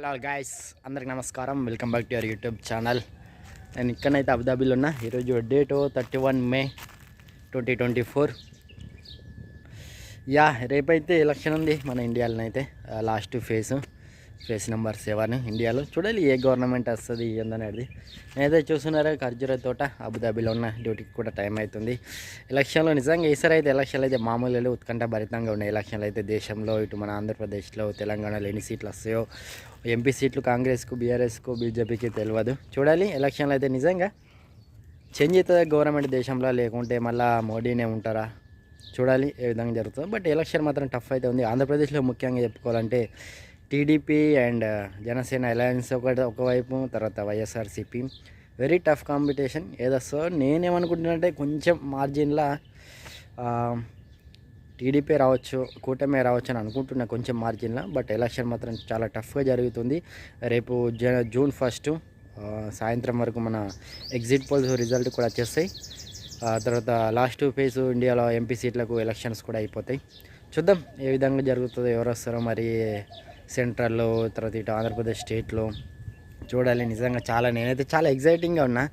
Hello guys అందరికి నమస్కారం. Welcome back to your YouTube channel నేను ఇక్కడనైతే అబుదాబీలో ఉన్నా. ఈరోజు date thirty one May twenty twenty four yeah రేపైతే ఎలక్షన్ ఉంది మన ఇండియాలోనైతే last phase phase number seven ఇండియాలో? చూడాలి ఏ గవర్నమెంట్ వస్తుంది ఏందనేది నేనైతే చూస్తున్నారా ఖర్జూర తోట అబుదాబీలో ఉన్న డ్యూటీకి కూడా టైం అవుతుంది. ఎలక్షన్లో నిజంగా ఈసారి అయితే ఎలక్షన్లు అయితే మామూలు ఉత్కంఠ భరితంగా ఉన్నాయి ఎలక్షన్లు అయితే దేశంలో ఇటు మన ఆంధ్రప్రదేశ్లో తెలంగాణలో ఎన్ని సీట్లు వస్తాయో ఎంపీ సీట్లు కాంగ్రెస్కు బీఆర్ఎస్కు బీజేపీకి తెలియదు. చూడాలి ఎలక్షన్లు అయితే నిజంగా చేంజ్ అవుతుంది గవర్నమెంట్ దేశంలో? లేకుంటే మళ్ళీ మోడీనే ఉంటారా? చూడాలి ఏ విధంగా జరుగుతుందో. బట్ ఎలక్షన్ మాత్రం టఫ్ అయితే ఉంది. ఆంధ్రప్రదేశ్లో ముఖ్యంగా చెప్పుకోవాలంటే టీడీపీ అండ్ జనసేన అలయన్స్ ఒకటి ఒకవైపు తర్వాత వైఎస్ఆర్సీపీ. వెరీ టఫ్ కాంపిటీషన్ ఏదొస్తో నేనేమనుకుంటున్నానంటే కొంచెం మార్జిన్లా టీడీపీ రావచ్చు కూటమి రావచ్చు అని అనుకుంటున్నా కొంచెం మార్జిన్లో బట్ ఎలక్షన్ మాత్రం చాలా టఫ్గా జరుగుతుంది. రేపు జ జూన్ ఫస్ట్ సాయంత్రం వరకు మన ఎగ్జిట్ పోల్స్ రిజల్ట్ కూడా వచ్చేస్తాయి. తర్వాత లాస్ట్ ఫేజ్ ఇండియాలో ఎంపీ సీట్లకు ఎలక్షన్స్ కూడా అయిపోతాయి. చూద్దాం ఏ విధంగా జరుగుతుందో ఎవరు వస్తారో మరి సెంట్రల్లో తర్వాత ఇటు ఆంధ్రప్రదేశ్ స్టేట్లో చూడాలి. నిజంగా చాలా నేనైతే చాలా ఎగ్జైటింగ్గా ఉన్నా.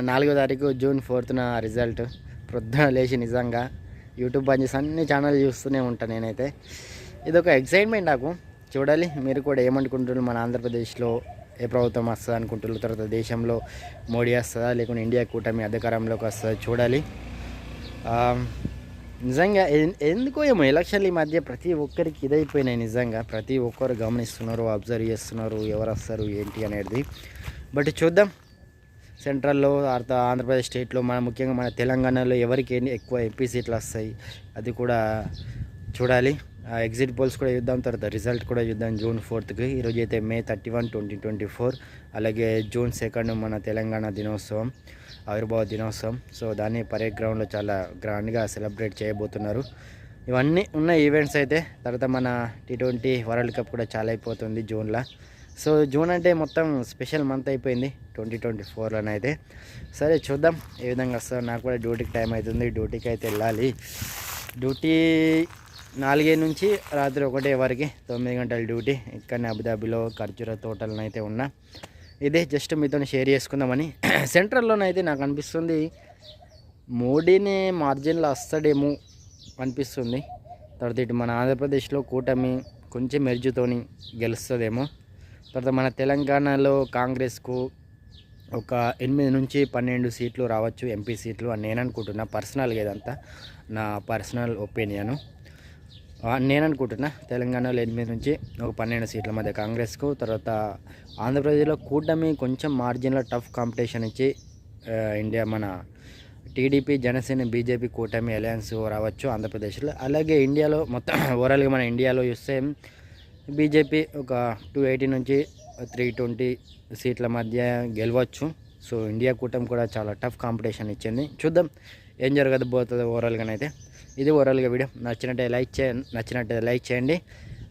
నాలుగో తారీఖు జూన్ ఫోర్త్న రిజల్ట్. ప్రొద్దున లేచి నిజంగా యూట్యూబ్ బంద్ చేసి అన్ని ఛానల్ చూస్తూనే ఉంటాను నేనైతే. ఇది ఒక ఎక్సైట్మెంట్ నాకు. చూడాలి మీరు కూడా ఏమనుకుంటున్నారు? మన ఆంధ్రప్రదేశ్లో ఏ ప్రభుత్వం వస్తుంది అనుకుంటున్నారు? తర్వాత దేశంలో మోడీ వస్తుందా? లేకుంటే ఇండియా కూటమి అధికారంలోకి వస్తుందా? చూడాలి. నిజంగా ఎందుకో ఏమో ఎలక్షన్లు ఈ మధ్య ప్రతి ఒక్కరికి ఇదైపోయినాయి నిజంగా. ప్రతి ఒక్కరు గమనిస్తున్నారు అబ్జర్వ్ చేస్తున్నారు ఎవరు వస్తారు ఏంటి అనేది. బట్ చూద్దాం. సెంట్రల్లో అర్థ ఆంధ్రప్రదేశ్ స్టేట్లో మన ముఖ్యంగా మన తెలంగాణలో ఎవరికి ఎక్కువ ఎంపీ సీట్లు వస్తాయి అది కూడా చూడాలి. ఎగ్జిట్ పోల్స్ కూడా చూద్దాం తర్వాత రిజల్ట్ కూడా చూద్దాం. జూన్ ఫోర్త్కి ఈరోజు అయితే May thirty one twenty twenty four అలాగే జూన్ సెకండ్ మన తెలంగాణ దినోత్సవం ఆవిర్భావ దినోత్సవం. సో దాన్ని పరేడ్ గ్రౌండ్లో చాలా గ్రాండ్గా సెలబ్రేట్ చేయబోతున్నారు. ఇవన్నీ ఉన్న ఈవెంట్స్ అయితే తర్వాత మన టీ ట్వంటీ వరల్డ్ కప్ కూడా చాలా అయిపోతుంది జూన్లో సో జూన్ అంటే మొత్తం స్పెషల్ మంత్ అయిపోయింది ట్వంటీ ట్వంటీ ఫోర్లోనే అయితే. సరే చూద్దాం ఏ విధంగా వస్తుందో. నాకు కూడా డ్యూటీకి టైం అవుతుంది. డ్యూటీకి అయితే వెళ్ళాలి. డ్యూటీ నాలుగే నుంచి రాత్రి ఒకటే వరకు తొమ్మిది గంటల డ్యూటీ ఇక్కడనే అబుదాబిలో ఖర్జూర తోటలను అయితే ఉన్నా. ఇదే జస్ట్ మీతో షేర్ చేసుకుందామని. సెంట్రల్లోనైతే నాకు అనిపిస్తుంది మోడీని మార్జిన్లో వస్తాడేమో అనిపిస్తుంది. తర్వాత ఇటు మన ఆంధ్రప్రదేశ్లో కూటమి కొంచెం మెరుజుతోని గెలుస్తుందేమో. తర్వాత మన తెలంగాణలో కాంగ్రెస్కు ఒక ఎనిమిది నుంచి పన్నెండు సీట్లు రావచ్చు ఎంపీ సీట్లు అని నేను అనుకుంటున్నా పర్సనల్గా ఇదంతా నా పర్సనల్ ఒపీనియను. నేను అనుకుంటున్నా తెలంగాణలో ఎనిమిది నుంచి ఒక పన్నెండు సీట్ల మధ్య కాంగ్రెస్కు తర్వాత ఆంధ్రప్రదేశ్లో కూటమి కొంచెం మార్జిన్లో టఫ్ కాంపిటీషన్ ఇచ్చి ఇండియా మన టీడీపీ జనసేన బీజేపీ కూటమి అలయన్స్ రావచ్చు ఆంధ్రప్రదేశ్లో. అలాగే ఇండియాలో మొత్తం ఓవరాల్గా మన ఇండియాలో చూస్తే బీజేపీ ఒక టూ ఎయిటీ నుంచి త్రీ ట్వంటీ సీట్ల మధ్య గెలవచ్చు. సో ఇండియా కూటమి కూడా చాలా టఫ్ కాంపిటీషన్ ఇచ్చింది. చూద్దాం ఏం జరగదు పోతుంది ఓవరాల్గానైతే ఇది ఓవరాల్గా వీడియో. నచ్చినట్టే లైక్ చే నచ్చినట్టే లైక్ చేయండి.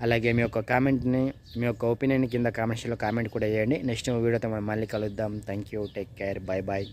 అలాగే మీ యొక్క కామెంట్ని మీ యొక్క ఒపీనియన్ కింద కామెంట్స్లో కామెంట్ కూడా చేయండి. నెక్స్ట్ వీడియోతో మనం మళ్ళీ కలుద్దాం. Thank you take care bye bye